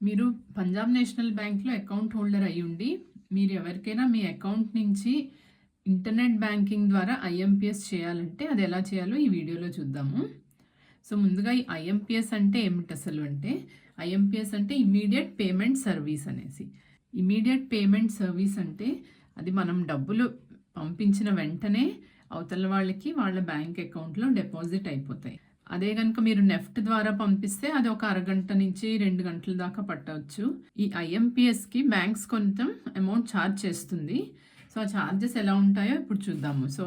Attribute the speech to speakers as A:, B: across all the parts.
A: మీరు పంజాబ్ నేషనల్ బ్యాంక్లో account holder అయి ఉండి మీరు ఎవరికైనా మీ అకౌంట్ నుంచి ఇంటర్నెట్ బ్యాంకింగ్ ద్వారా ఐఎంపిఎస్ చేయాలంటే అది ఎలా చేయాలో ఈ వీడియోలో చూద్దాము. సో ముందుగా ఈ ఐఎంపిఎస్ అంటే ఏమిటి అసలు అంటే ఐఎంపిఎస్ అంటే ఇమీడియట్ పేమెంట్ సర్వీస్ అనేసి. ఇమీడియట్ పేమెంట్ సర్వీస్ అంటే అది మనం డబ్బులు పంపించిన వెంటనే అవతల వాళ్ళకి వాళ్ళ బ్యాంక్ అకౌంట్లో డిపాజిట్ అయిపోతాయి. అదే కనుక మీరు నెఫ్ట్ ద్వారా పంపిస్తే అది ఒక అరగంట నుంచి రెండు గంటల దాకా పట్టవచ్చు. ఈ ఐఎంపిఎస్కి బ్యాంక్స్ కొంచెం అమౌంట్ ఛార్జ్ చేస్తుంది. సో ఆ ఛార్జెస్ ఎలా ఉంటాయో ఇప్పుడు చూద్దాము. సో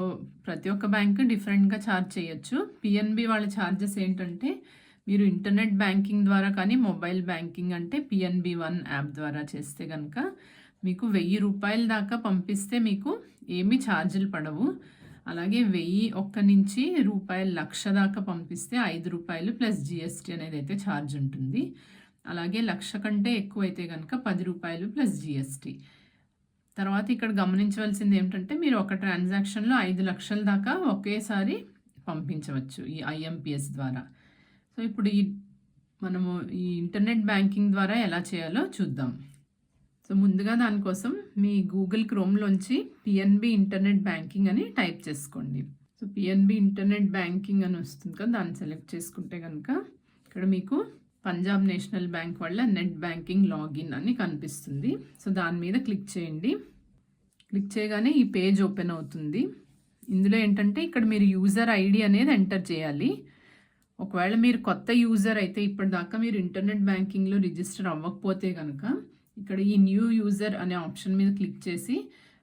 A: ప్రతి ఒక్క బ్యాంక్ డిఫరెంట్గా ఛార్జ్ చేయొచ్చు. పిఎన్బి వాళ్ళ ఛార్జెస్ ఏంటంటే మీరు ఇంటర్నెట్ బ్యాంకింగ్ ద్వారా కానీ మొబైల్ బ్యాంకింగ్ అంటే పిఎన్బి వన్ యాప్ ద్వారా చేస్తే కనుక మీకు వెయ్యి రూపాయల దాకా పంపిస్తే మీకు ఏమీ ఛార్జీలు పడవు. అలాగే వెయ్యి ఒక్క నుంచి రూపాయలు లక్ష దాకా పంపిస్తే ఐదు రూపాయలు ప్లస్ జిఎస్టీ అనేది అయితే ఛార్జ్ ఉంటుంది. అలాగే లక్ష కంటే ఎక్కువ అయితే కనుక పది రూపాయలు ప్లస్ జిఎస్టీ తర్వాత ఇక్కడ గమనించవలసింది ఏమిటంటే మీరు ఒక ట్రాన్సాక్షన్లో ఐదు లక్షల దాకా ఒకేసారి పంపించవచ్చు ఈ ఐఎంపిఎస్ ద్వారా. సో ఇప్పుడు ఈ మనము ఈ ఇంటర్నెట్ బ్యాంకింగ్ ద్వారా ఎలా చేయాలో చూద్దాం. సో ముందుగా దానికోసం మీ గూగుల్ క్రోమ్లోంచి పిఎన్బి ఇంటర్నెట్ బ్యాంకింగ్ అని టైప్ చేసుకోండి. సో పిఎన్బి ఇంటర్నెట్ బ్యాంకింగ్ అని వస్తుంది కదా దాన్ని సెలెక్ట్ చేసుకుంటే కనుక ఇక్కడ మీకు పంజాబ్ నేషనల్ బ్యాంక్ వల్ల నెట్ బ్యాంకింగ్ లాగిన్ అని కనిపిస్తుంది. సో దాని మీద క్లిక్ చేయండి. క్లిక్ చేయగానే ఈ పేజ్ ఓపెన్ అవుతుంది. ఇందులో ఏంటంటే ఇక్కడ మీరు యూజర్ ఐడి అనేది ఎంటర్ చేయాలి. ఒకవేళ మీరు కొత్త యూజర్ అయితే ఇప్పటిదాకా మీరు ఇంటర్నెట్ బ్యాంకింగ్లో రిజిస్టర్ అవ్వకపోతే కనుక ఇక్కడ ఈ న్యూ యూజర్ అనే ఆప్షన్ మీద క్లిక్ చేసి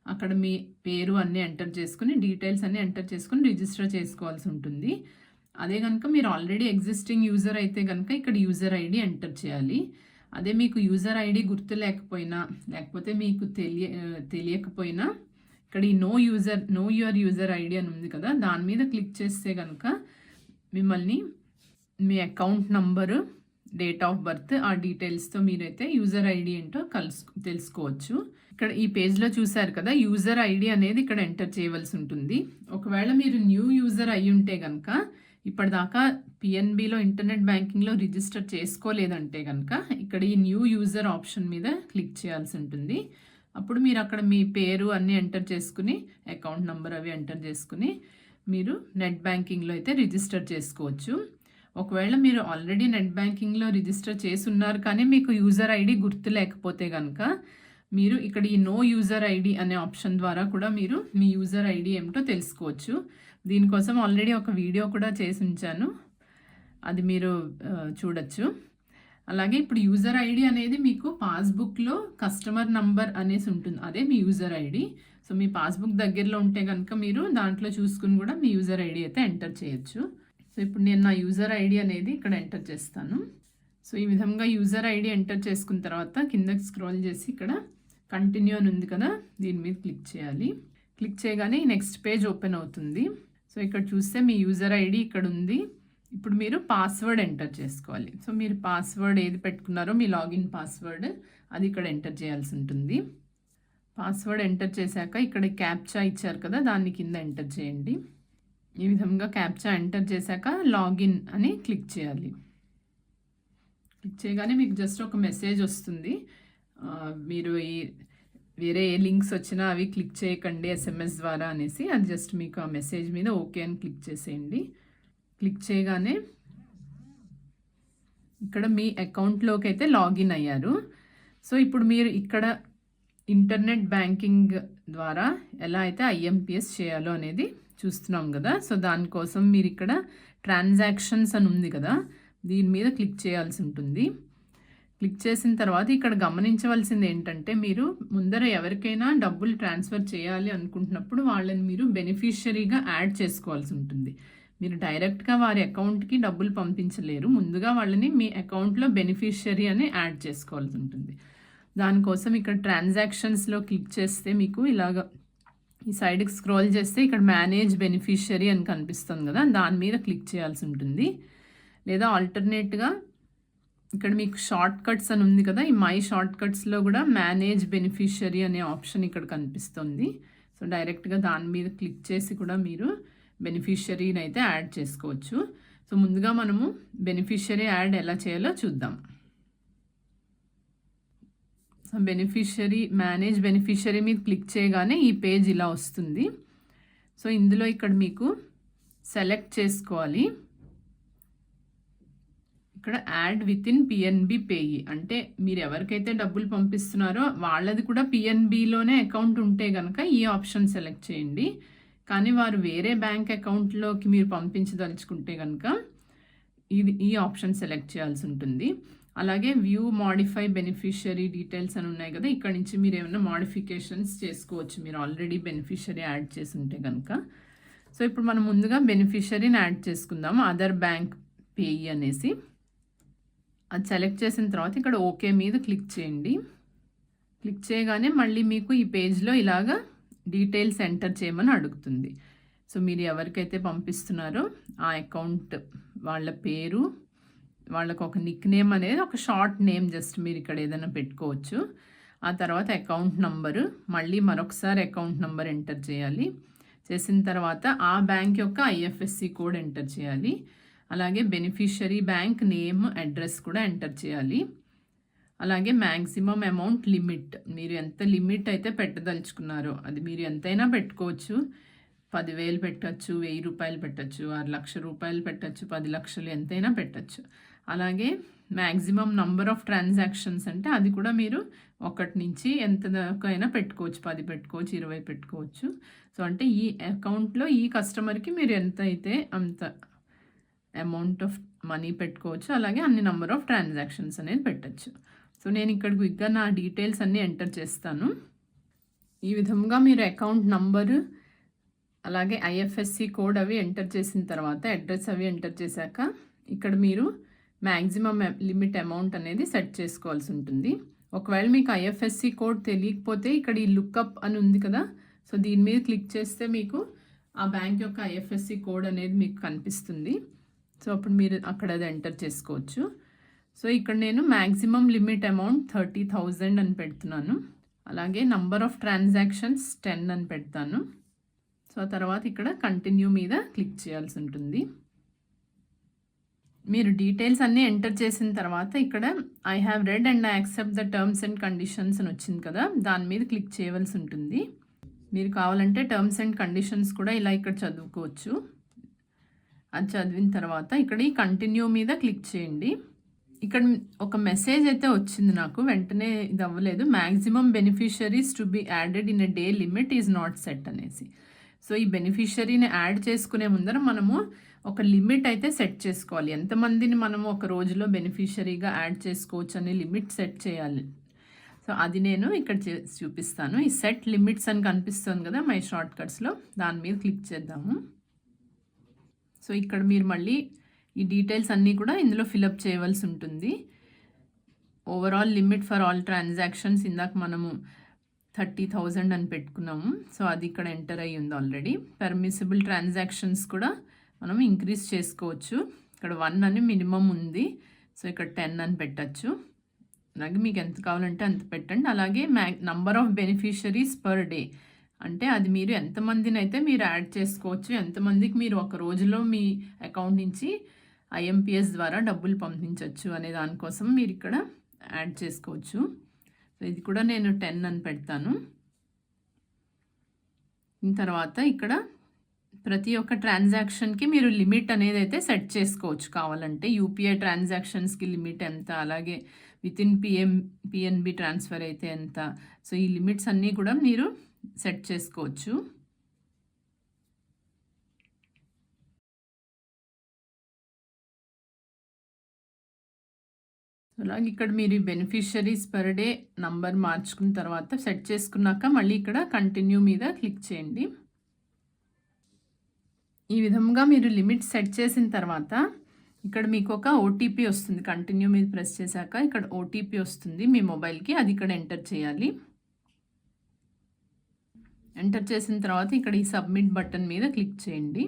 A: అక్కడ మీ పేరు అన్నీ ఎంటర్ చేసుకుని డీటెయిల్స్ అన్నీ ఎంటర్ చేసుకుని రిజిస్టర్ చేసుకోవాల్సి ఉంటుంది. అదే కనుక మీరు ఆల్రెడీ ఎగ్జిస్టింగ్ యూజర్ అయితే కనుక ఇక్కడ యూజర్ ఐడి ఎంటర్ చేయాలి. అదే మీకు యూజర్ ఐడి గుర్తు లేకపోయినా లేకపోతే మీకు తెలియ తెలియకపోయినా ఇక్కడ ఈ know user know your user ID అని ఉంది కదా దాని మీద క్లిక్ చేస్తే కనుక మిమ్మల్ని మీ account number date of birth ఆ డీటెయిల్స్తో మీరైతే యూజర్ ఐడి ఏంటో కలుసు తెలుసుకోవచ్చు. ఇక్కడ ఈ పేజ్లో చూసారు కదా యూజర్ ఐడి అనేది ఇక్కడ ఎంటర్ చేయవలసి ఉంటుంది. ఒకవేళ మీరు న్యూ యూజర్ అయి ఉంటే కనుక ఇప్పటిదాకా పిఎన్బిలో ఇంటర్నెట్ బ్యాంకింగ్లో రిజిస్టర్ చేసుకోలేదంటే కనుక ఇక్కడ ఈ న్యూ యూజర్ ఆప్షన్ మీద క్లిక్ చేయాల్సి ఉంటుంది. అప్పుడు మీరు అక్కడ మీ పేరు అన్నీ ఎంటర్ చేసుకుని అకౌంట్ నెంబర్ అవి ఎంటర్ చేసుకుని మీరు నెట్ బ్యాంకింగ్లో అయితే రిజిస్టర్ చేసుకోవచ్చు. ఒకవేళ మీరు ఆల్రెడీ నెట్ బ్యాంకింగ్లో రిజిస్టర్ చేసి ఉన్నారు కానీ మీకు యూజర్ ఐడి గుర్తు లేకపోతే కనుక మీరు ఇక్కడ ఈ నో యూజర్ ఐడి అనే ఆప్షన్ ద్వారా కూడా మీరు మీ యూజర్ ఐడి ఏమిటో తెలుసుకోవచ్చు. దీనికోసం ఆల్రెడీ ఒక వీడియో కూడా చేసి ఉంచాను. అది మీరు చూడొచ్చు. అలాగే ఇప్పుడు యూజర్ ఐడి అనేది మీకు పాస్బుక్లో కస్టమర్ నంబర్ అనేసి ఉంటుంది. అదే మీ యూజర్ ఐడి సో మీ పాస్బుక్ దగ్గరలో ఉంటే కనుక మీరు దాంట్లో చూసుకుని కూడా మీ యూజర్ ఐడి అయితే ఎంటర్ చేయొచ్చు. సో ఇప్పుడు నేను నా యూజర్ ఐడి అనేది ఇక్కడ ఎంటర్ చేస్తాను. సో ఈ విధంగా యూజర్ ఐడి ఎంటర్ చేసుకున్న తర్వాత కిందకి స్క్రోల్ చేసి ఇక్కడ కంటిన్యూ అని ఉంది కదా దీని మీద క్లిక్ చేయాలి. క్లిక్ చేయగానే నెక్స్ట్ పేజ్ ఓపెన్ అవుతుంది. సో ఇక్కడ చూస్తే మీ యూజర్ ఐడి ఇక్కడ ఉంది. ఇప్పుడు మీరు పాస్వర్డ్ ఎంటర్ చేసుకోవాలి. సో మీరు పాస్వర్డ్ ఏది పెట్టుకున్నారో మీ లాగిన్ పాస్వర్డ్ అది ఇక్కడ ఎంటర్ చేయాల్సి ఉంటుంది. పాస్వర్డ్ ఎంటర్ చేశాక ఇక్కడ క్యాప్చా ఇచ్చారు కదా దాన్ని కింద ఎంటర్ చేయండి. ఈ విధంగా క్యాప్చా ఎంటర్ చేశాక లాగిన్ అని క్లిక్ చేయాలి. క్లిక్ చేయగానే మీకు జస్ట్ ఒక మెసేజ్ వస్తుంది. మీరు ఈ వేరే ఏ లింక్స్ వచ్చినా అవి క్లిక్ చేయకండి ఎస్ఎంఎస్ ద్వారా అనేసి. అది జస్ట్ మీకు ఆ మెసేజ్ మీద ఓకే అని క్లిక్ చేసేయండి. క్లిక్ చేయగానే ఇక్కడ మీ అకౌంట్లోకి అయితే లాగిన్ అయ్యారు. సో ఇప్పుడు మీరు ఇక్కడ ఇంటర్నెట్ బ్యాంకింగ్ ద్వారా ఎలా అయితే ఐఎంపిఎస్ చేయాలో అనేది చూస్తున్నాం కదా. సో దానికోసం మీరు ఇక్కడ ట్రాన్సాక్షన్స్ అని ఉంది కదా. దీని మీద క్లిక్ చేయాల్సి ఉంటుంది. క్లిక్ చేసిన తర్వాత ఇక్కడ గమనించవలసింది ఏంటంటే మీరు ముందర ఎవరికైనా డబ్బులు ట్రాన్స్ఫర్ చేయాలి అనుకుంటున్నప్పుడు వాళ్ళని మీరు బెనిఫిషియరీగా యాడ్ చేసుకోవాల్సి ఉంటుంది. మీరు డైరెక్ట్గా వారి అకౌంట్కి డబ్బులు పంపించలేరు. ముందుగా వాళ్ళని మీ అకౌంట్లో బెనిఫిషియరీ అని యాడ్ చేసుకోవాల్సి ఉంటుంది. దానికోసం ఇక్కడ ట్రాన్సాక్షన్స్లో క్లిక్ చేస్తే మీకు ఇలాగ ఈ సైడ్కి స్క్రోల్ చేస్తే ఇక్కడ మేనేజ్ బెనిఫిషియరీ అని కనిపిస్తుంది కదా దాని మీద క్లిక్ చేయాల్సి ఉంటుంది. లేదా ఆల్టర్నేట్గా ఇక్కడ మీకు షార్ట్ కట్స్ అని ఉంది కదా ఈ మై షార్ట్ కట్స్లో కూడా మేనేజ్ బెనిఫిషియరీ అనే ఆప్షన్ ఇక్కడ కనిపిస్తుంది. సో డైరెక్ట్గా దాని మీద క్లిక్ చేసి కూడా మీరు బెనిఫిషియరీని అయితే యాడ్ చేసుకోవచ్చు. సో ముందుగా మనము బెనిఫిషియరీ యాడ్ ఎలా చేయాలో చూద్దాం. బెనిఫిషరీ మేనేజ్ బెనిఫిషరీ మీద క్లిక్ చేయగానే ఈ పేజ్ ఇలా వస్తుంది. సో ఇందులో ఇక్కడ మీకు సెలెక్ట్ చేసుకోవాలి. ఇక్కడ add with in PNB pay అంటే మీరు ఎవరికైతే డబ్బులు పంపిస్తున్నారో వాళ్ళది కూడా పిఎన్బిలోనే అకౌంట్ ఉంటే కనుక ఈ ఆప్షన్ సెలెక్ట్ చేయండి. కానీ వారు వేరే బ్యాంక్ అకౌంట్లోకి మీరు పంపించదలుచుకుంటే కనుక ఇది ఈ ఆప్షన్ సెలెక్ట్ చేయాల్సి ఉంటుంది. అలాగే వ్యూ మాడిఫై బెనిఫిషియరీ డీటెయిల్స్ అని ఉన్నాయి కదా ఇక్కడ నుంచి మీరు ఏమైనా మాడిఫికేషన్స్ చేసుకోవచ్చు. మీరు ఆల్రెడీ బెనిఫిషియరీ యాడ్ చేసి ఉంటే కనుక సో ఇప్పుడు మనం ముందుగా బెనిఫిషరీని యాడ్ చేసుకుందాము అదర్ బ్యాంక్ పేయి అనేసి. అది సెలెక్ట్ చేసిన తర్వాత ఇక్కడ ఓకే మీద క్లిక్ చేయండి. క్లిక్ చేయగానే మళ్ళీ మీకు ఈ పేజ్లో ఇలాగా డీటెయిల్స్ ఎంటర్ చేయమని అడుగుతుంది. సో మీరు ఎవరికైతే పంపిస్తున్నారో ఆ అకౌంట్ వాళ్ళ పేరు వాళ్ళకు ఒక నిక్ నేమ్ అనేది ఒక షార్ట్ నేమ్ జస్ట్ మీరు ఇక్కడ ఏదైనా పెట్టుకోవచ్చు. ఆ తర్వాత అకౌంట్ నంబరు మళ్ళీ మరొకసారి అకౌంట్ నంబర్ ఎంటర్ చేయాలి. చేసిన తర్వాత ఆ బ్యాంక్ యొక్క ఐఎఫ్ఎస్సి కోడ్ ఎంటర్ చేయాలి. అలాగే బెనిఫిషరీ బ్యాంక్ నేమ్ అడ్రస్ కూడా ఎంటర్ చేయాలి. అలాగే మ్యాక్సిమం అమౌంట్ లిమిట్ మీరు ఎంత లిమిట్ అయితే పెట్టదలుచుకున్నారో అది మీరు ఎంతైనా పెట్టుకోవచ్చు. పదివేలు పెట్టచ్చు వెయ్యి రూపాయలు పెట్టచ్చు ఆరు లక్ష రూపాయలు పెట్టచ్చు పది లక్షలు ఎంతైనా పెట్టచ్చు. అలాగే మ్యాక్సిమం నంబర్ ఆఫ్ ట్రాన్సాక్షన్స్ అంటే అది కూడా మీరు ఒకటి నుంచి ఎంత దాకా అయినా పెట్టుకోవచ్చు. పది పెట్టుకోవచ్చు ఇరవై పెట్టుకోవచ్చు. సో అంటే ఈ అకౌంట్లో ఈ కస్టమర్కి మీరు ఎంత అయితే అంత అమౌంట్ ఆఫ్ మనీ పెట్టుకోవచ్చు. అలాగే అన్ని నెంబర్ ఆఫ్ ట్రాన్సాక్షన్స్ అనేది పెట్టచ్చు. సో నేను ఇక్కడ క్విక్గా నా డీటెయిల్స్ అన్నీ ఎంటర్ చేస్తాను. ఈ విధంగా మీరు అకౌంట్ నంబరు అలాగే ఐఎఫ్ఎస్సి కోడ్ అవి ఎంటర్ చేసిన తర్వాత అడ్రస్ అవి ఎంటర్ చేశాక ఇక్కడ మీరు మ్యాక్సిమం లిమిట్ అమౌంట్ అనేది సెట్ చేసుకోవాల్సి ఉంటుంది. ఒకవేళ మీకు ఐఎఫ్ఎస్సి కోడ్ తెలియకపోతే ఇక్కడ ఈ లుక్అప్ అని ఉంది కదా సో దీని మీద క్లిక్ చేస్తే మీకు ఆ బ్యాంక్ యొక్క ఐఎఫ్ఎస్సి కోడ్ అనేది మీకు కనిపిస్తుంది. సో అప్పుడు మీరు అక్కడ అది ఎంటర్ చేసుకోవచ్చు. సో ఇక్కడ నేను maximum limit amount thirty thousand అని పెడుతున్నాను. అలాగే నంబర్ ఆఫ్ ట్రాన్సాక్షన్స్ టెన్ అని పెడతాను. సో తర్వాత ఇక్కడ కంటిన్యూ మీద క్లిక్ చేయాల్సి ఉంటుంది. మీరు డీటెయిల్స్ అన్నీ ఎంటర్ చేసిన తర్వాత ఇక్కడ I have read and I accept the terms and conditions అని వచ్చింది కదా దాని మీద క్లిక్ చేయవలసి ఉంటుంది. మీరు కావాలంటే టర్మ్స్ అండ్ కండిషన్స్ కూడా ఇలా ఇక్కడ చదువుకోవచ్చు. అది చదివిన తర్వాత ఇక్కడ ఈ కంటిన్యూ మీద క్లిక్ చేయండి. ఇక్కడ ఒక మెసేజ్ అయితే వచ్చింది నాకు వెంటనే ఇది అవ్వలేదు. Maximum beneficiaries to be added in a day limit is not set అనేసి. సో ఈ బెనిఫిషరీని యాడ్ చేసుకునే ముందర మనము ఒక లిమిట్ అయితే సెట్ చేసుకోవాలి. ఎంతమందిని మనము ఒక రోజులో బెనిఫిషరీగా యాడ్ చేసుకోవచ్చు అనే లిమిట్ సెట్ చేయాలి. సో అది నేను ఇక్కడ చూపిస్తాను. ఈ సెట్ లిమిట్స్ అని కనిపిస్తుంది కదా మై షార్ట్ కట్స్లో దాని మీద క్లిక్ చేద్దాము. సో ఇక్కడ మీరు మళ్ళీ ఈ డీటెయిల్స్ అన్నీ కూడా ఇందులో ఫిలప్ చేయవలసి ఉంటుంది. Overall limit for all transactions ఇందాక మనము థర్టీ థౌజండ్ అని పెట్టుకున్నాము. సో అది ఇక్కడ ఎంటర్ అయ్యి ఉంది ఆల్రెడీ. పర్మిసిబుల్ ట్రాన్సాక్షన్స్ కూడా మనం ఇంక్రీజ్ చేసుకోవచ్చు. ఇక్కడ వన్ అని మినిమం ఉంది. సో ఇక్కడ టెన్ అని పెట్టచ్చు. అలాగే మీకు ఎంత కావాలంటే అంత పెట్టండి. అలాగే మ్యా number of beneficiaries per day అంటే అది మీరు ఎంతమందిని అయితే మీరు యాడ్ చేసుకోవచ్చు ఎంతమందికి మీరు ఒక రోజులో మీ అకౌంట్ నుంచి ఐఎంపిఎస్ ద్వారా డబ్బులు పంపించవచ్చు అనే దానికోసం మీరు ఇక్కడ యాడ్ చేసుకోవచ్చు. సో ఇది కూడా నేను టెన్ అని పెడతాను. తర్వాత ఇక్కడ ప్రతి ఒక్క ట్రాన్సాక్షన్కి మీరు లిమిట్ అనేది అయితే సెట్ చేసుకోవచ్చు. కావాలంటే యూపీఐ ట్రాన్సాక్షన్స్కి లిమిట్ ఎంత అలాగే within PM PNB transfer అయితే ఎంత. సో ఈ లిమిట్స్ అన్నీ కూడా మీరు సెట్ చేసుకోవచ్చు. అలాగే ఇక్కడ మీరు బెనిఫిషరీస్ పర్ డే నంబర్ మార్చుకున్న తర్వాత సెట్ చేసుకున్నాక మళ్ళీ ఇక్కడ కంటిన్యూ మీద క్లిక్ చేయండి. ఈ విధంగా మీరు లిమిట్ సెట్ చేసిన తర్వాత ఇక్కడ మీకు ఒక ఓటీపీ వస్తుంది. కంటిన్యూ మీద ప్రెస్ చేశాక ఇక్కడ ఓటీపీ వస్తుంది మీ మొబైల్కి అది ఇక్కడ ఎంటర్ చేయాలి. ఎంటర్ చేసిన తర్వాత ఇక్కడ ఈ సబ్మిట్ బటన్ మీద క్లిక్ చేయండి.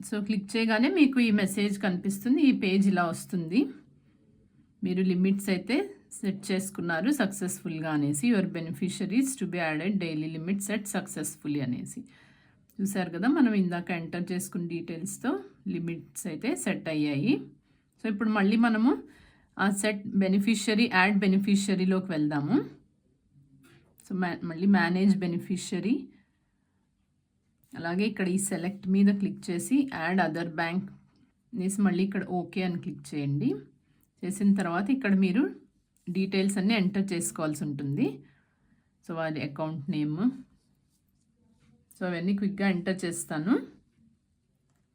A: సో క్లిక్ చేయగానే మీకు ఈ మెసేజ్ కనిపిస్తుంది. ఈ పేజ్ ఇలా వస్తుంది. మీరు లిమిట్స్ అయితే సెట్ చేసుకున్నారు సక్సెస్ఫుల్గా అనేసి. Your beneficiaries to be added daily limit set successfully అనేసి. చూసారు కదా మనం ఇందాక ఎంటర్ చేసుకున్న డీటెయిల్స్తో లిమిట్స్ అయితే సెట్ అయ్యాయి. సో ఇప్పుడు మళ్ళీ మనము ఆ సెట్ బెనిఫిషరీ యాడ్ బెనిఫిషరీలోకి వెళ్దాము. సో మళ్ళీ మేనేజ్ బెనిఫిషరీ. అలాగే ఇక్కడ ఈ సెలెక్ట్ మీద క్లిక్ చేసి యాడ్ అదర్ బ్యాంక్ అనేసి మళ్ళీ ఇక్కడ ఓకే అని క్లిక్ చేయండి. చేసిన తర్వాత ఇక్కడ మీరు డీటెయిల్స్ అన్నీ ఎంటర్ చేసుకోవాల్సి ఉంటుంది. సో వారి అకౌంట్ నేమ్. సో అవన్నీ క్విక్గా ఎంటర్ చేస్తాను.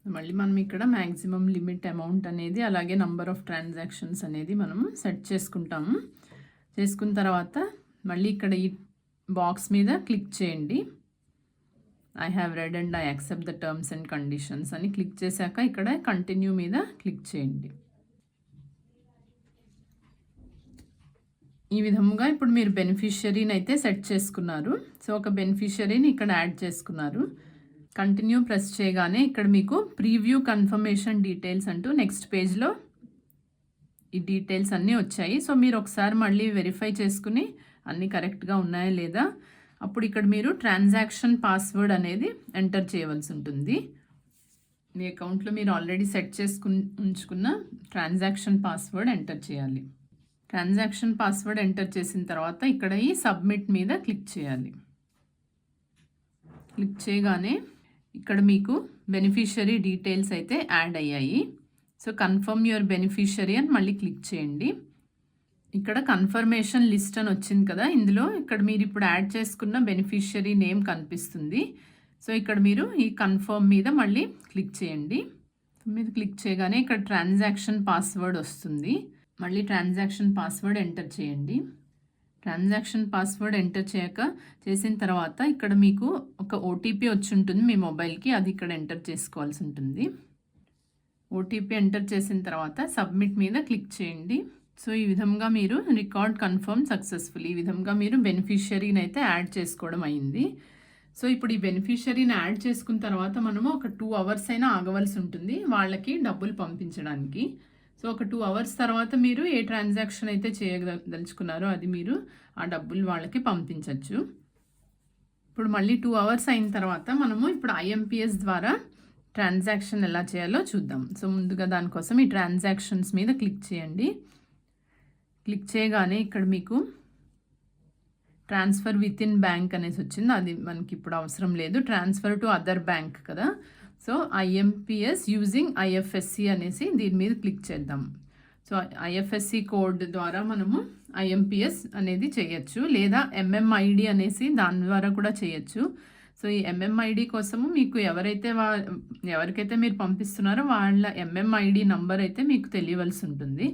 A: మళ్ళీ మనం ఇక్కడ మ్యాక్సిమం లిమిట్ అమౌంట్ అనేది అలాగే నంబర్ ఆఫ్ ట్రాన్సాక్షన్స్ అనేది మనము సెట్ చేసుకుంటాము. చేసుకున్న తర్వాత మళ్ళీ ఇక్కడ ఈ బాక్స్ మీద క్లిక్ చేయండి. I have read and I accept the terms and conditions అని క్లిక్ చేశాక ఇక్కడ కంటిన్యూ మీద క్లిక్ చేయండి. ఈ విధముగా ఇప్పుడు మీరు బెనిఫిషియరీని అయితే సెట్ చేసుకున్నారు. సో ఒక బెనిఫిషియరీని ఇక్కడ యాడ్ చేసుకున్నారు. కంటిన్యూ ప్రెస్ చేయగానే ఇక్కడ మీకు ప్రీవ్యూ కన్ఫర్మేషన్ డీటెయిల్స్ అంటూ నెక్స్ట్ పేజ్లో ఈ డీటెయిల్స్ అన్నీ వచ్చాయి. సో మీరు ఒకసారి మళ్ళీ వెరిఫై చేసుకుని అన్నీ కరెక్ట్గా ఉన్నాయా లేదా? అప్పుడు ఇక్కడ మీరు ట్రాన్సాక్షన్ పాస్వర్డ్ అనేది ఎంటర్ చేయవలసి ఉంటుంది. మీ అకౌంట్లో మీరు ఆల్రెడీ సెట్ చేసుకు ఉంచుకున్న ట్రాన్సాక్షన్ పాస్వర్డ్ ఎంటర్ చేయాలి. ట్రాన్సాక్షన్ పాస్వర్డ్ ఎంటర్ చేసిన తర్వాత ఇక్కడ ఈ సబ్మిట్ మీద క్లిక్ చేయాలి. క్లిక్ చేయగానే ఇక్కడ మీకు బెనిఫిషరీ డీటెయిల్స్ అయితే యాడ్ అయ్యాయి. సో కన్ఫర్మ్ యువర్ బెనిఫిషరీ అని మళ్ళీ క్లిక్ చేయండి. ఇక్కడ కన్ఫర్మేషన్ లిస్ట్ అని వచ్చింది కదా ఇందులో ఇక్కడ మీరు ఇప్పుడు యాడ్ చేసుకున్న బెనిఫిషరీ నేమ్ కనిపిస్తుంది. సో ఇక్కడ మీరు ఈ కన్ఫర్మ్ మీద మళ్ళీ క్లిక్ చేయండి. మీద క్లిక్ చేయగానే ఇక్కడ ట్రాన్సాక్షన్ పాస్వర్డ్ వస్తుంది. మళ్ళీ ట్రాన్సాక్షన్ పాస్వర్డ్ ఎంటర్ చేయండి. ట్రాన్సాక్షన్ పాస్వర్డ్ ఎంటర్ చేయక చేసిన తర్వాత ఇక్కడ మీకు ఒక ఓటీపీ వచ్చి ఉంటుంది మీ మొబైల్కి అది ఇక్కడ ఎంటర్ చేసుకోవాల్సి ఉంటుంది. ఓటీపీ ఎంటర్ చేసిన తర్వాత సబ్మిట్ మీద క్లిక్ చేయండి. సో ఈ విధంగా మీరు రికార్డ్ కన్ఫర్మ్ సక్సెస్ఫుల్ ఈ విధంగా మీరు బెనిఫిషియరీని అయితే యాడ్ చేసుకోవడం అయింది. సో ఇప్పుడు ఈ బెనిఫిషియరీని యాడ్ చేసుకున్న తర్వాత మనము ఒక టూ అవర్స్ అయినా ఆగవలసి ఉంటుంది వాళ్ళకి డబ్బులు పంపించడానికి. సో ఒక టూ అవర్స్ తర్వాత మీరు ఏ ట్రాన్సాక్షన్ అయితే చేయదలుచుకున్నారో అది మీరు ఆ డబ్బులు వాళ్ళకి పంపించవచ్చు ఇప్పుడు మళ్ళీ టూ అవర్స్ అయిన తర్వాత మనము ఇప్పుడు ఐఎంపిఎస్ ద్వారా ట్రాన్సాక్షన్ ఎలా చేయాలో చూద్దాం. సో ముందుగా దానికోసం ఈ ట్రాన్సాక్షన్స్ మీద క్లిక్ చేయండి. క్లిక్ చేయగానే ఇక్కడ మీకు ట్రాన్స్ఫర్ విత్ ఇన్ బ్యాంక్ అనేసి వచ్చింది. అది మనకి ఇప్పుడు అవసరం లేదు. ట్రాన్స్ఫర్ టు అదర్ బ్యాంక్ కదా. సో ఐఎంపిఎస్ యూజింగ్ ఐఎఫ్ఎస్సి అనేసి దీని మీద క్లిక్ చేద్దాం. సో ఐఎఫ్ఎస్సి కోడ్ ద్వారా మనము ఐఎంపిఎస్ అనేది చేయొచ్చు లేదా ఎంఎంఐడి అనేసి దాని ద్వారా కూడా చేయొచ్చు. సో ఈ ఎంఎంఐడి కోసము మీకు ఎవరైతే వా ఎవరికైతే మీరు పంపిస్తున్నారో వాళ్ళ ఎంఎంఐడి నంబర్ అయితే మీకు తెలియవలసి ఉంటుంది.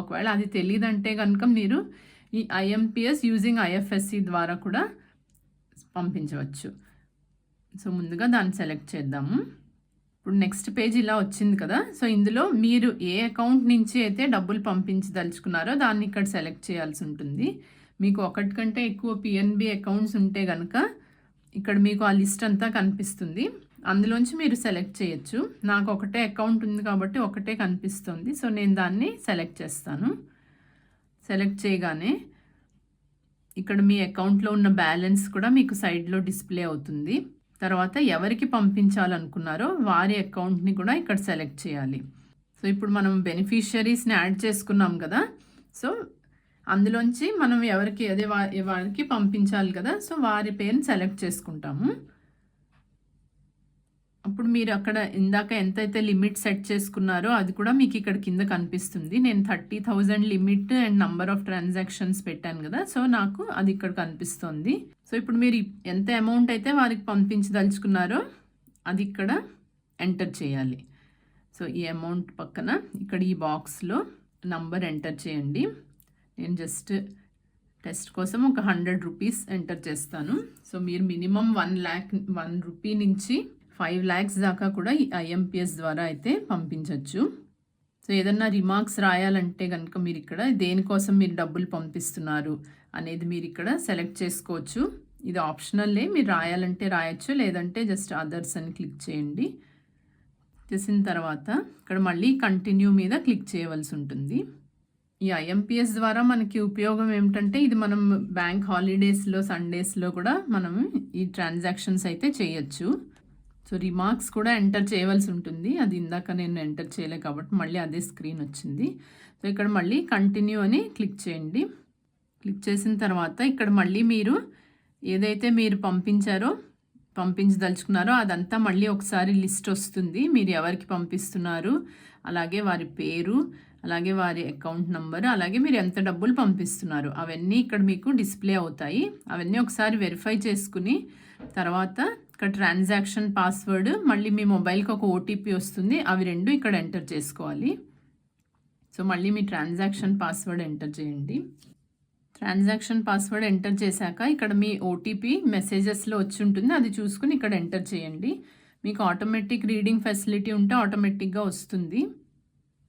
A: ఒకవేళ అది తెలియదంటే కనుక మీరు ఈ ఐఎంపిఎస్ యూజింగ్ ఐఎఫ్ఎస్సి ద్వారా కూడా పంపించవచ్చు. సో ముందుగా దాన్ని సెలెక్ట్ చేద్దాము. ఇప్పుడు నెక్స్ట్ పేజ్ ఇలా వచ్చింది కదా. సో ఇందులో మీరు ఏ అకౌంట్ నుంచి అయితే డబ్బులు పంపించదలుచుకున్నారో దాన్ని ఇక్కడ సెలెక్ట్ చేయాల్సి ఉంటుంది. మీకు ఒకటి కంటే ఎక్కువ పిఎన్బి అకౌంట్స్ ఉంటే కనుక ఇక్కడ మీకు ఆ లిస్ట్ అంతా కనిపిస్తుంది. అందులోంచి మీరు సెలెక్ట్ చేయొచ్చు. నాకు ఒకటే అకౌంట్ ఉంది కాబట్టి ఒకటే కనిపిస్తుంది. సో నేను దాన్ని సెలెక్ట్ చేస్తాను. సెలెక్ట్ చేయగానే ఇక్కడ మీ అకౌంట్లో ఉన్న బ్యాలెన్స్ కూడా మీకు సైడ్లో డిస్ప్లే అవుతుంది. తర్వాత ఎవరికి పంపించాలనుకున్నారో వారి అకౌంట్ని కూడా ఇక్కడ సెలెక్ట్ చేయాలి. సో ఇప్పుడు మనం బెనిఫిషరీస్ని యాడ్ చేసుకున్నాం కదా సో అందులోంచి మనం ఎవరికి అదే వారికి పంపించాలి కదా సో వారి పేరుని సెలెక్ట్ చేసుకుంటాము. అప్పుడు మీరు అక్కడ ఇందాక ఎంతైతే లిమిట్ సెట్ చేసుకున్నారో అది కూడా మీకు ఇక్కడ కింద కనిపిస్తుంది. నేను thirty thousand limit and number of transactions పెట్టాను కదా సో నాకు అది ఇక్కడ కనిపిస్తుంది. సో ఇప్పుడు మీరు ఎంత అమౌంట్ అయితే వారికి పంపించదలుచుకున్నారో అది ఇక్కడ ఎంటర్ చేయాలి. సో ఈ అమౌంట్ పక్కన ఇక్కడ ఈ బాక్స్లో నంబర్ ఎంటర్ చేయండి. నేను జస్ట్ టెస్ట్ కోసం ఒక హండ్రెడ్ రూపీస్ ఎంటర్ చేస్తాను. సో మీరు minimum one lakh one rupee నుంచి ఫైవ్ ల్యాక్స్ దాకా కూడా ఈ ఐఎంపిఎస్ ద్వారా అయితే పంపించవచ్చు సో ఏదన్నా రిమార్క్స్ రాయాలంటే కనుక మీరు ఇక్కడ దేనికోసం మీరు డబ్బులు పంపిస్తున్నారు అనేది మీరు ఇక్కడ సెలెక్ట్ చేసుకోవచ్చు. ఇది ఆప్షనల్లే మీరు రాయాలంటే రాయొచ్చు లేదంటే జస్ట్ అదర్స్ అని క్లిక్ చేయండి. చేసిన తర్వాత ఇక్కడ మళ్ళీ కంటిన్యూ మీద క్లిక్ చేయవలసి ఉంటుంది. ఈ ఐఎంపిఎస్ ద్వారా మనకి ఉపయోగం ఏమిటంటే ఇది మనం బ్యాంక్ హాలిడేస్లో సండేస్లో కూడా మనం ఈ ట్రాన్సాక్షన్స్ అయితే చేయొచ్చు. సో రిమార్క్స్ కూడా ఎంటర్ చేయవలసి ఉంటుంది. అది ఇందాక నేను ఎంటర్ చేయలే కాబట్టి మళ్ళీ అదే స్క్రీన్ వచ్చింది. సో ఇక్కడ మళ్ళీ కంటిన్యూ అని క్లిక్ చేయండి. క్లిక్ చేసిన తర్వాత ఇక్కడ మళ్ళీ మీరు ఏదైతే మీరు పంపించారో పంపించదలుచుకున్నారో అదంతా మళ్ళీ ఒకసారి లిస్ట్ వస్తుంది. మీరు ఎవరికి పంపిస్తున్నారు? అలాగే వారి పేరు అలాగే వారి అకౌంట్ నంబరు అలాగే మీరు ఎంత డబ్బులు పంపిస్తున్నారు? అవన్నీ ఇక్కడ మీకు డిస్ప్లే అవుతాయి. అవన్నీ ఒకసారి వెరిఫై చేసుకుని తర్వాత ఇక్కడ ట్రాన్సాక్షన్ పాస్వర్డ్ మళ్ళీ మీ మొబైల్కి ఒక ఓటీపీ వస్తుంది అవి రెండు ఇక్కడ ఎంటర్ చేసుకోవాలి. సో మళ్ళీ మీ ట్రాన్సాక్షన్ పాస్వర్డ్ ఎంటర్ చేయండి. ట్రాన్సాక్షన్ పాస్వర్డ్ ఎంటర్ చేశాక ఇక్కడ మీ ఓటీపీ మెసేజెస్లో వచ్చి ఉంటుంది అది చూసుకుని ఇక్కడ ఎంటర్ చేయండి. మీకు ఆటోమేటిక్ రీడింగ్ ఫెసిలిటీ ఉంటే ఆటోమేటిక్గా వస్తుంది.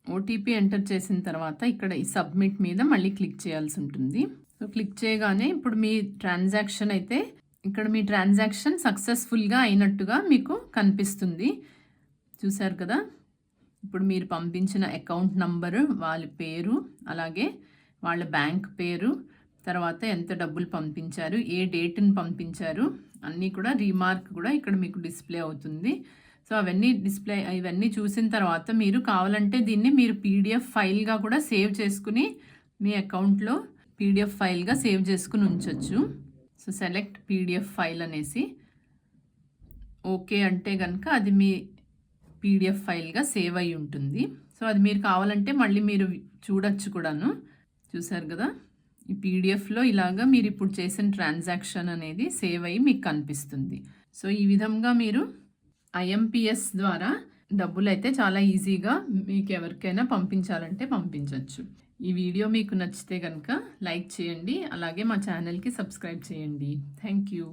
A: ఓటీపీ ఎంటర్ చేసిన తర్వాత ఇక్కడ ఈ సబ్మిట్ మీద మళ్ళీ క్లిక్ చేయాల్సి ఉంటుంది. సో క్లిక్ చేయగానే ఇప్పుడు మీ ట్రాన్సాక్షన్ అయితే ఇక్కడ మీ ట్రాన్సాక్షన్ సక్సెస్ఫుల్గా అయినట్టుగా మీకు కనిపిస్తుంది. చూసారు కదా? ఇప్పుడు మీరు పంపించిన అకౌంట్ నంబరు వాళ్ళ పేరు అలాగే వాళ్ళ బ్యాంక్ పేరు తర్వాత ఎంత డబ్బులు పంపించారు ఏ డేట్ని పంపించారు అన్నీ కూడా రీమార్క్ కూడా ఇక్కడ మీకు డిస్ప్లే అవుతుంది. సో అవన్నీ డిస్ప్లే ఇవన్నీ చూసిన తర్వాత మీరు కావాలంటే దీన్ని మీరు పీడిఎఫ్ ఫైల్గా కూడా సేవ్ చేసుకుని మీ అకౌంట్లో పీడిఎఫ్ ఫైల్గా సేవ్ చేసుకుని ఉంచవచ్చు సో సెలెక్ట్ పీడిఎఫ్ ఫైల్ అనేసి. ఓకే అంటే కనుక అది మీ పీడిఎఫ్ ఫైల్గా సేవ్ అయి ఉంటుంది. సో అది మీరు కావాలంటే మళ్ళీ మీరు చూడొచ్చు కూడాను. చూసారు కదా? ఈ పీడిఎఫ్లో ఇలాగా మీరు ఇప్పుడు చేసిన ట్రాన్సాక్షన్ అనేది సేవ్ అయ్యి మీకు కనిపిస్తుంది. సో ఈ విధంగా మీరు ఐఎంపిఎస్ ద్వారా డబ్బులు అయితే చాలా ఈజీగా మీకు ఎవరికైనా పంపించాలంటే పంపించవచ్చు ఈ వీడియో మీకు నచ్చితే కనుక లైక్ చేయండి అలాగే మా ఛానల్కి సబ్స్క్రైబ్ చేయండి. Thank you